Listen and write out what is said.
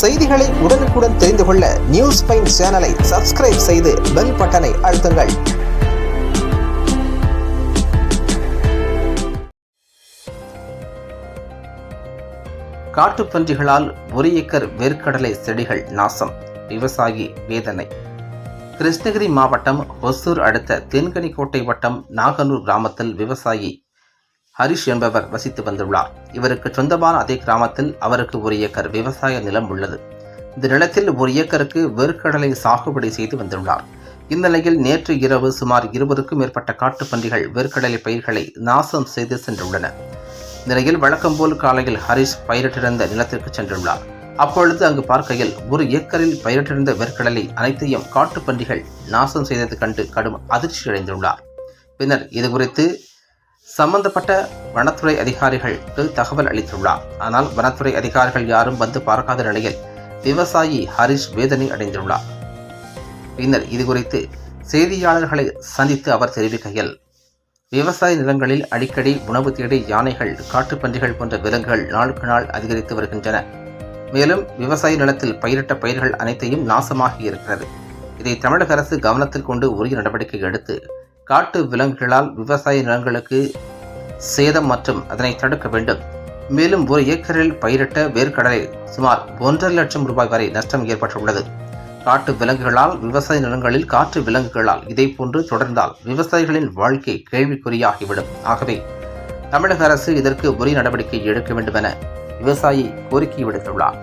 செய்திகளை உடனுக்குடன் தெரிந்து கொள்ள நியூஸ் பைன் சேனலை சப்ஸ்கிரைப் செய்து பெல் பட்டனை அழுத்துங்கள். காட்டுப்பன்றிகளால் ஒரு ஏக்கர் வேர்க்கடலை செடிகள் நாசம். விவசாயி வேதனை. கிருஷ்ணகிரி மாவட்டம் ஒசூர் அடுத்த தென்கனிக்கோட்டை வட்டம் நாகனூர் கிராமத்தில் விவசாயி ஹரிஷ் என்பவர் வசித்து வந்துள்ளார். இவருக்கு சொந்தமான அதே கிராமத்தில் அவருக்கு ஒரு ஏக்கர் விவசாய நிலம் உள்ளது. இந்த நிலத்தில் ஒரு ஏக்கருக்கு வேர்க்கடலை சாகுபடி செய்து வந்துள்ளார். இந்நிலையில் நேற்று இரவு சுமார் இருபதுக்கும் மேற்பட்ட காட்டுப்பன்றிகள் வேர்க்கடலை பயிர்களை நாசம் செய்து சென்றுள்ளன. நிலையில் வழக்கம் போல் காலையில் ஹரிஷ் பயிரிட்டிருந்த நிலத்திற்கு சென்றுள்ளார். அப்பொழுது அங்கு பார்க்கையில் ஒரு ஏக்கரில் பயிரிட்டிருந்த வேர்க்கடலை அனைத்தையும் காட்டுப்பன்றிகள் நாசம் செய்தது கண்டு கடும் அதிர்ச்சி அடைந்துள்ளார் பின்னர் இதுகுறித்து சம்பந்தப்பட்ட வனத்துறை அதிகாரிகளுக்கு தகவல் அளித்துள்ளார். ஆனால் வனத்துறை அதிகாரிகள் யாரும் வந்து பார்க்காத நிலையில் விவசாயி ஹரிஷ் வேதனை அடைந்துள்ளார். பின்னர் இதுகுறித்து செய்தியாளர்களை சந்தித்து அவர் தெரிவிக்கையில் விவசாய நிலங்களில் அடிக்கடி உணவு தேடி யானைகள் காட்டுப்பன்றிகள் போன்ற விலங்குகள் நாளுக்கு நாள் அதிகரித்து வருகின்றன. மேலும் விவசாய நிலத்தில் பயிரிட்ட பயிர்கள் அனைத்தையும் நாசமாகி இருக்கிறது. இதை தமிழக அரசு கவனத்தில் கொண்டு உரிய நடவடிக்கை எடுத்து காட்டு விலங்குகளால் விவசாய நிலங்களுக்கு சேதம் மற்றும் அதனை தடுக்க வேண்டும். மேலும் ஒரு ஏக்கரில் பயிரிட்ட வேர்க்கடலை சுமார் ஒன்றரை லட்சம் ரூபாய் வரை நஷ்டம் ஏற்பட்டுள்ளது. காட்டு விலங்குகளால் விவசாய நிலங்களில் காற்று விலங்குகளால் இதேபோன்று தொடர்ந்தால் விவசாயிகளின் வாழ்க்கை கேள்விக்குறியாகிவிடும். ஆகவே தமிழக அரசு இதற்கு உரிய நடவடிக்கை எடுக்க வேண்டும் என விவசாயி கோரிக்கை விடுத்துள்ளார்.